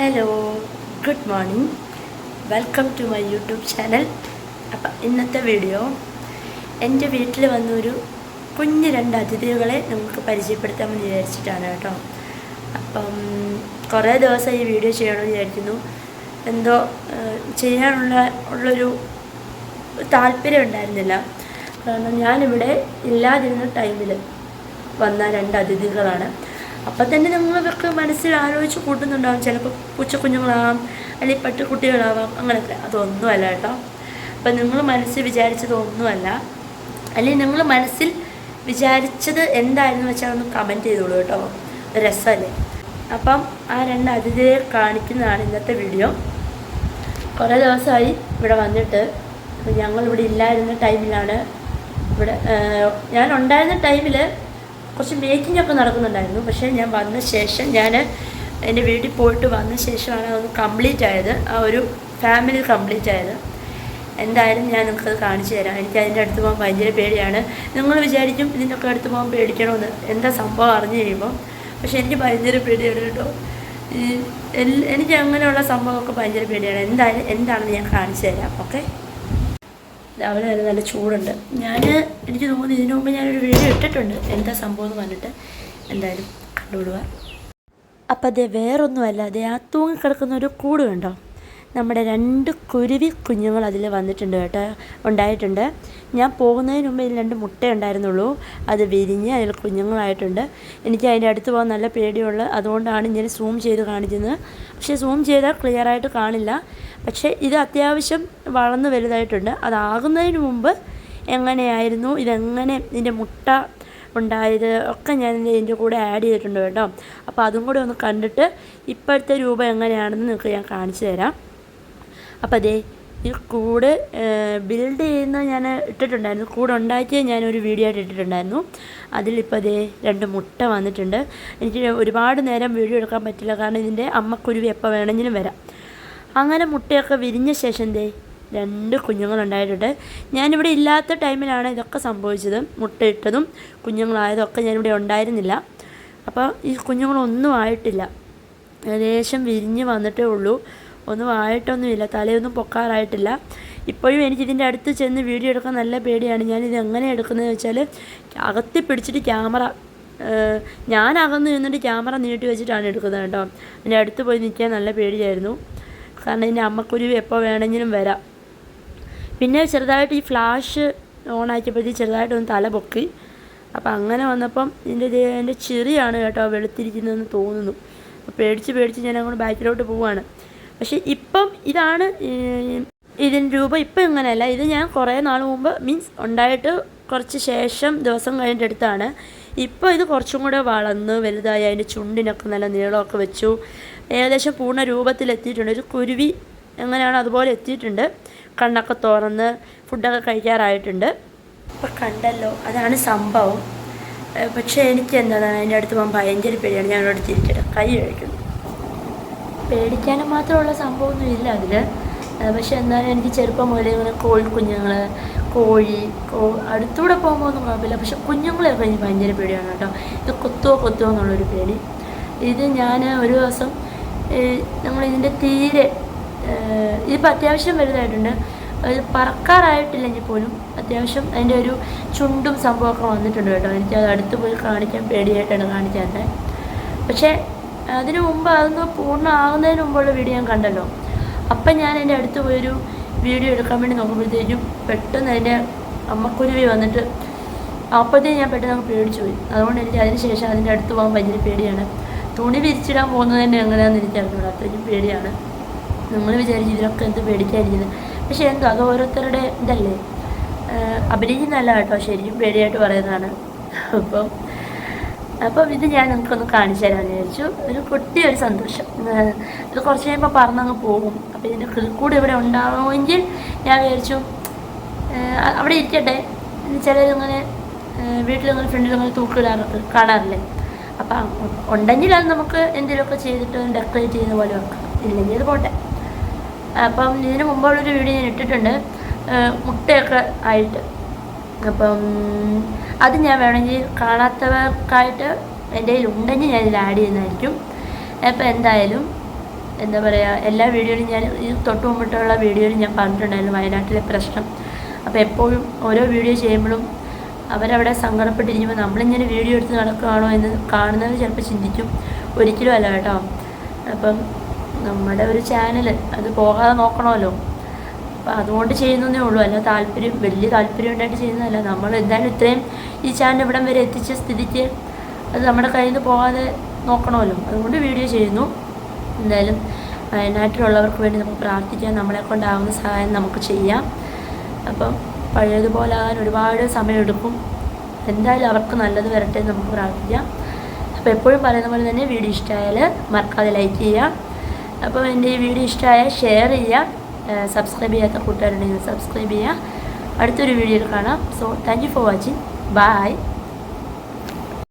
Hello good morning welcome to my YouTube channel അപ്പം ഇന്നത്തെ video എന്റെ വീട്ടിൽ വന്നൊരു കുഞ്ഞ് രണ്ട് അതിഥികളെ നമുക്ക് പരിചയപ്പെടുത്താമെന്ന് വിചാരിച്ചിട്ടാണ് കേട്ടോ. അപ്പം കുറേ ദിവസം ഈ വീഡിയോ ചെയ്യണമെന്ന് വിചാരിക്കുന്നു. എന്തോ ചെയ്യാനുള്ള ഉള്ളൊരു താല്പര്യം ഉണ്ടായിരുന്നില്ല. കാരണം ഞാനിവിടെ ഇല്ലാതിരുന്ന ടൈമിൽ വന്ന രണ്ട് അതിഥികളാണ്. അപ്പം തന്നെ നിങ്ങളൊക്കെ മനസ്സിൽ ആലോചിച്ച് കൂട്ടുന്നുണ്ടാവും. ചിലപ്പോൾ പൂച്ചക്കുഞ്ഞുങ്ങളാവാം അല്ലെങ്കിൽ പട്ടിക്കുട്ടികളാവാം അങ്ങനെയൊക്കെ അതൊന്നുമല്ല കേട്ടോ. അപ്പം നിങ്ങൾ മനസ്സിൽ വിചാരിച്ചതൊന്നുമല്ല അല്ലെങ്കിൽ നിങ്ങൾ മനസ്സിൽ വിചാരിച്ചത് എന്തായിരുന്നു വെച്ചാൽ ഒന്ന് കമന്റ് ചെയ്തോളൂ കേട്ടോ. രസമല്ലേ? അപ്പം ആ രണ്ട് അതിഥിയെ കാണിക്കുന്നതാണ് ഇന്നത്തെ വീഡിയോ കുറേ ദിവസമായി ഇവിടെ വന്നിട്ട്. ഇവിടെ ഇല്ലായിരുന്ന ടൈമിലാണ് ഇവിടെ ഞാൻ ഉണ്ടായിരുന്ന ടൈമിൽ കുറച്ച് മേക്കിംഗ് ഒക്കെ നടക്കുന്നുണ്ടായിരുന്നു. പക്ഷേ ഞാൻ വന്ന ശേഷം ഞാൻ എന്റെ വീട്ടിൽ പോയിട്ട് വന്ന ശേഷമാണ് അതൊന്ന് കംപ്ലീറ്റ് ആയത്. ആ ഒരു ഫാമിലി കംപ്ലീറ്റ് ആയത്. എന്തായാലും ഞാൻ നിങ്ങൾക്കത് കാണിച്ചു തരാം. എനിക്ക് അതിന്റെ അടുത്ത് പോകാൻ ഭയങ്കര പേടിയാണ്. നിങ്ങൾ വിചാരിക്കും ഇതിന്റെ ഒക്കെ അടുത്ത് പോകാൻ പേടിക്കണമെന്ന് എന്താ സംഭവം അറിഞ്ഞു കഴിയുമ്പോൾ പക്ഷേ എനിക്ക് ഭയങ്കര പേടിയാണ് കേട്ടോ. എനിക്ക് അങ്ങനെയുള്ള സംഭവമൊക്കെ ഭയങ്കര പേടിയാണ്. എന്തായാലും എന്താണെന്ന് ഞാൻ കാണിച്ചു തരാം. ഓക്കെ? രാവിലെ വരെ നല്ല ചൂടുണ്ട്. ഞാൻ എനിക്ക് തോന്നുന്നു ഇതിനു മുമ്പ് ഞാനൊരു വീഡിയോ ഇട്ടിട്ടുണ്ട്. എന്താ സംഭവം എന്ന് പറഞ്ഞിട്ട് എന്തായാലും കണ്ടുവിടുക അപ്പം അതേ വേറൊന്നുമല്ല അതേ ആ തൂങ്ങിക്കിടക്കുന്ന ഒരു കൂട് കണ്ടോ? നമ്മുടെ രണ്ട് കുരുവി കുഞ്ഞുങ്ങൾ അതിൽ വന്നിട്ടുണ്ട് കേട്ടോ ഉണ്ടായിട്ടുണ്ട്. ഞാൻ പോകുന്നതിന് മുമ്പ് ഇതിൽ രണ്ട് മുട്ട ഉണ്ടായിരുന്നുള്ളൂ. അത് വിരിഞ്ഞ് അതിൽ കുഞ്ഞുങ്ങളായിട്ടുണ്ട്. എനിക്ക് അതിന്റെ അടുത്ത് പോകാൻ നല്ല പേടിയുള്ള. അതുകൊണ്ടാണ് ഇങ്ങനെ സൂം ചെയ്ത് കാണിക്കുന്നത്. പക്ഷേ സൂം ചെയ്താൽ ക്ലിയർ ആയിട്ട് കാണില്ല. പക്ഷേ ഇത് അത്യാവശ്യം വളർന്ന് വലുതായിട്ടുണ്ട്. അതാകുന്നതിന് മുമ്പ് എങ്ങനെയായിരുന്നു? ഇതെങ്ങനെ ഇതിന്റെ മുട്ട ഉണ്ടായത്? ഒക്കെ ഞാൻ ഇതിന്റെ കൂടെ ആഡ് ചെയ്തിട്ടുണ്ട് കേട്ടോ. അപ്പോൾ അതും കൂടെ ഒന്ന് കണ്ടിട്ട് ഇപ്പോഴത്തെ രൂപം എങ്ങനെയാണെന്ന് നിങ്ങൾക്ക് ഞാൻ കാണിച്ചു തരാം. അപ്പോൾ അതേ ഈ കൂട് ബിൽഡ് ചെയ്യുന്ന ഞാൻ ഇട്ടിട്ടുണ്ടായിരുന്നു. കൂട് ഉണ്ടാക്കിയത് ഞാനൊരു വീഡിയോ ആയിട്ട് ഇട്ടിട്ടുണ്ടായിരുന്നു. അതിലിപ്പോൾ അതേ രണ്ട് മുട്ട വന്നിട്ടുണ്ട്. എനിക്ക് ഒരുപാട് നേരം വീഡിയോ എടുക്കാൻ പറ്റില്ല. കാരണം ഇതിന്റെ അമ്മക്കുരുവി എപ്പോൾ വേണമെങ്കിലും വരാം. അങ്ങനെ മുട്ടയൊക്കെ വിരിഞ്ഞ ശേഷം ദേ രണ്ട് കുഞ്ഞുങ്ങളുണ്ടായിട്ടുണ്ട്. ഞാനിവിടെ ഇല്ലാത്ത ടൈമിലാണ് ഇതൊക്കെ സംഭവിച്ചത്. മുട്ടയിട്ടതും കുഞ്ഞുങ്ങളായതും ഒക്കെ ഞാനിവിടെ ഉണ്ടായിരുന്നില്ല. അപ്പോൾ ഈ കുഞ്ഞുങ്ങളൊന്നും ആയിട്ടില്ല. ഏകദേശം വിരിഞ്ഞ് വന്നിട്ടേ ഉള്ളൂ. ഒന്നും ആയിട്ടൊന്നുമില്ല. തലയൊന്നും പൊക്കാറായിട്ടില്ല. ഇപ്പോഴും എനിക്കിതിന്റെ അടുത്ത് ചെന്ന് വീഡിയോ എടുക്കാൻ നല്ല പേടിയാണ്. ഞാനിത് എങ്ങനെ എടുക്കുന്നതെന്ന് വെച്ചാൽ അകത്തി പിടിച്ചിട്ട് ക്യാമറ ഞാൻ അകന്ന് നിന്നിട്ട് ക്യാമറ നീട്ടി വെച്ചിട്ടാണ് എടുക്കുന്നത് കേട്ടോ. എന്റെ അടുത്ത് പോയി നിൽക്കാൻ നല്ല പേടിയായിരുന്നു. കാരണം ഇതിന്റെ അമ്മക്കുരുവി എപ്പോൾ വേണമെങ്കിലും വരാം. പിന്നെ ചെറുതായിട്ട് ഈ ഫ്ലാഷ് ഓൺ ആക്കിയപ്പോഴത്തേക്ക് ചെറുതായിട്ടൊന്ന് തല പൊക്കി. അപ്പം അങ്ങനെ വന്നപ്പം ഇതിന്റെ എന്റെ ചെറിയാണ് കേട്ടോ വെളുത്തിരിക്കുന്നതെന്ന് തോന്നുന്നു. പേടിച്ച് പേടിച്ച് ഞാൻ അങ്ങോട്ട് ബാക്കിലോട്ട് പോവാണ്. പക്ഷേ ഇപ്പം ഇതാണ് ഇതിന്റെ രൂപം ഇപ്പം ഇങ്ങനെയല്ല. ഇത് ഞാൻ കുറേ നാൾ മുമ്പ് മീൻസ് ഉണ്ടായിട്ട് കുറച്ച് ശേഷം ദിവസം കഴിഞ്ഞിട്ട് എടുത്താണ്. ഇപ്പോൾ ഇത് കുറച്ചും കൂടെ വളർന്ന് വലുതായി അതിന്റെ ചുണ്ടിനൊക്കെ നല്ല നീളമൊക്കെ വെച്ചു. ഏകദേശം പൂർണ രൂപത്തിലെത്തിയിട്ടുണ്ട് ഒരു കുരുവി എങ്ങനെയാണോ അതുപോലെ എത്തിയിട്ടുണ്ട്. കണ്ണൊക്കെ തുറന്ന് ഫുഡൊക്കെ കഴിക്കാറായിട്ടുണ്ട്. ഇപ്പം കണ്ടല്ലോ അതാണ് സംഭവം. പക്ഷേ എനിക്ക് എന്താണ് അതിന്റെ അടുത്ത് പോകാൻ ഭയങ്കര പേടിയാണ്. ഞാൻ അവിടെ തിരിച്ചിട്ട് കൈ കഴിക്കുന്നു പേടിക്കാനും മാത്രമുള്ള സംഭവമൊന്നും ഇല്ല അതിൽ പക്ഷെ എന്നാലും എനിക്ക് ചെറുപ്പം മുതലേ ഇങ്ങനെ കോഴിക്കുഞ്ഞുങ്ങൾ കോഴി കോ അടുത്തൂടെ പോകുമ്പോൾ ഒന്നും കുഴപ്പമില്ല. പക്ഷെ കുഞ്ഞുങ്ങളെയൊക്കെ എനിക്ക് ഭയങ്കര പേടിയാണ് കേട്ടോ. ഇത് കൊത്തുവോ കൊത്തുവോ എന്നുള്ളൊരു പേടി. ഇത് ഞാൻ ഒരു ദിവസം നമ്മളിതിന്റെ തീരെ ഇതിപ്പോൾ അത്യാവശ്യം വലുതായിട്ടുണ്ട്. അത് പറക്കാറായിട്ടില്ലെങ്കിൽ പോലും അത്യാവശ്യം അതിന്റെ ഒരു ചുണ്ടും സംഭവമൊക്കെ വന്നിട്ടുണ്ട് കേട്ടോ. എനിക്കത് അടുത്ത് പോയി കാണിക്കാൻ പേടിയായിട്ടാണ് കാണിക്കാത്തത്. പക്ഷേ അതിനു മുമ്പ് അതൊന്ന് പൂർണമാകുന്നതിന് മുമ്പുള്ള വീഡിയോ ഞാൻ കണ്ടല്ലോ. അപ്പം ഞാൻ എന്റെ അടുത്ത് പോയൊരു വീഡിയോ എടുക്കാൻ വേണ്ടി നോക്കുമ്പോഴത്തേക്കും പെട്ടെന്ന് അതിന്റെ അമ്മക്കുരുവി വന്നിട്ട് അപ്പോഴത്തേക്കും ഞാൻ പെട്ടെന്ന് പേടിച്ചു പോയി. അതുകൊണ്ട് എനിക്ക് അതിന് ശേഷം അതിന്റെ അടുത്ത് പോകാൻ ഭയങ്കര പേടിയാണ്. തുണി വിരിച്ചിടാൻ പോകുന്നത് തന്നെ എങ്ങനെയാണെന്ന് എനിക്ക് അറിഞ്ഞൂടാ. അത്രയ്ക്കും പേടിയാണ്. നമ്മൾ വിചാരിച്ചു ഇതിലൊക്കെ എന്ത് പേടിക്കാതിരിക്കുന്നത്. പക്ഷേ എന്തോ അത് ഓരോരുത്തരുടെ ഇതല്ലേ? അഭിനയിക്കുന്നതല്ല കേട്ടോ. ശരിക്കും പേടിയായിട്ട് പറയുന്നതാണ്. അപ്പം അപ്പം ഇത് ഞാൻ നിങ്ങൾക്കൊന്ന് കാണിച്ചു തരാമെന്ന് വിചാരിച്ചു. ഒരു കുട്ടി ഒരു സന്തോഷം. ഇത് കുറച്ച് കഴിയുമ്പോൾ പറന്നങ്ങ് പോകും. അപ്പോൾ ഇതിന്റെ കിളിക്കൂട് ഇവിടെ ഉണ്ടാവുമെങ്കിൽ ഞാൻ വിചാരിച്ചു അവിടെ ഇരിക്കട്ടെ. ചിലരിങ്ങനെ വീട്ടിലിങ്ങനെ ഫ്രണ്ടിലിങ്ങനെ തൂക്കിടാറൊക്കെ കാണാറില്ലേ? അപ്പം ഉണ്ടെങ്കിൽ അത് നമുക്ക് എന്തെങ്കിലുമൊക്കെ ചെയ്തിട്ട് ഡെക്കറേറ്റ് ചെയ്യുന്ന പോലെ വെക്കാം. ഇല്ലെങ്കിൽ അത് പോട്ടെ. അപ്പം ഇതിന് മുമ്പുള്ളൊരു വീഡിയോ ഞാൻ ഇട്ടിട്ടുണ്ട്. മുട്ടയൊക്കെ ആയിട്ട്. അപ്പം അത് ഞാൻ വേണമെങ്കിൽ കാണാത്തവർക്കായിട്ട് എന്റെ കയ്യിൽ ഉണ്ടെങ്കിൽ ഞാൻ ഇതിൽ ആഡ് ചെയ്യുന്നതായിരിക്കും. അപ്പം എന്തായാലും എന്താ പറയുക എല്ലാ വീഡിയോയിലും ഞാൻ ഈ തൊട്ട് മുമ്പിട്ടുള്ള വീഡിയോയിലും ഞാൻ പറഞ്ഞിട്ടുണ്ടായിരുന്നു വയനാട്ടിലെ പ്രശ്നം. അപ്പോൾ എപ്പോഴും ഓരോ വീഡിയോ ചെയ്യുമ്പോഴും അവരവിടെ സങ്കടപ്പെട്ടിരിക്കുമ്പോൾ നമ്മളിങ്ങനെ വീഡിയോ എടുത്ത് നടക്കുകയാണോ എന്ന് കാണുന്നവർ ചിലപ്പോൾ ചിന്തിക്കും. ഒരിക്കലും അല്ല കേട്ടോ. അപ്പം നമ്മുടെ ഒരു ചാനൽ അത് പോകാതെ നോക്കണമല്ലോ. അപ്പം അതുകൊണ്ട് ചെയ്യുന്നതേ ഉള്ളൂ. അല്ല താല്പര്യം വലിയ താല്പര്യം ഉണ്ടായിട്ട് ചെയ്യുന്നതല്ല. നമ്മൾ എന്തായാലും ഇത്രയും ഈ ചാനൽ ഇവിടം വരെ എത്തിച്ച സ്ഥിതിക്ക് അത് നമ്മുടെ കയ്യിൽ നിന്ന് പോകാതെ നോക്കണമല്ലോ. അതുകൊണ്ട് വീഡിയോ ചെയ്യുന്നു. എന്തായാലും വയനാട്ടിലുള്ളവർക്ക് വേണ്ടി നമുക്ക് പ്രാർത്ഥിക്കാം. നമ്മളെ കൊണ്ടാവുന്ന സഹായം നമുക്ക് ചെയ്യാം. അപ്പം പഴയതുപോലെ ആകാൻ ഒരുപാട് സമയമെടുക്കും. എന്തായാലും അവർക്ക് നല്ലത് വരട്ടെ എന്ന് നമുക്ക് പ്രാർത്ഥിക്കാം. അപ്പോൾ എപ്പോഴും പറയുന്ന പോലെ തന്നെ വീഡിയോ ഇഷ്ടമായാൽ മറക്കാതെ ലൈക്ക് ചെയ്യുക. അപ്പോൾ എന്റെ ഈ വീഡിയോ ഇഷ്ടമായാൽ ഷെയർ ചെയ്യുക. സബ്സ്ക്രൈബ് ചെയ്യാത്ത കൂട്ടുകാരുണ്ടെങ്കിൽ സബ്സ്ക്രൈബ് ചെയ്യുക. അടുത്തൊരു വീഡിയോയിൽ കാണാം. So thank you for watching bye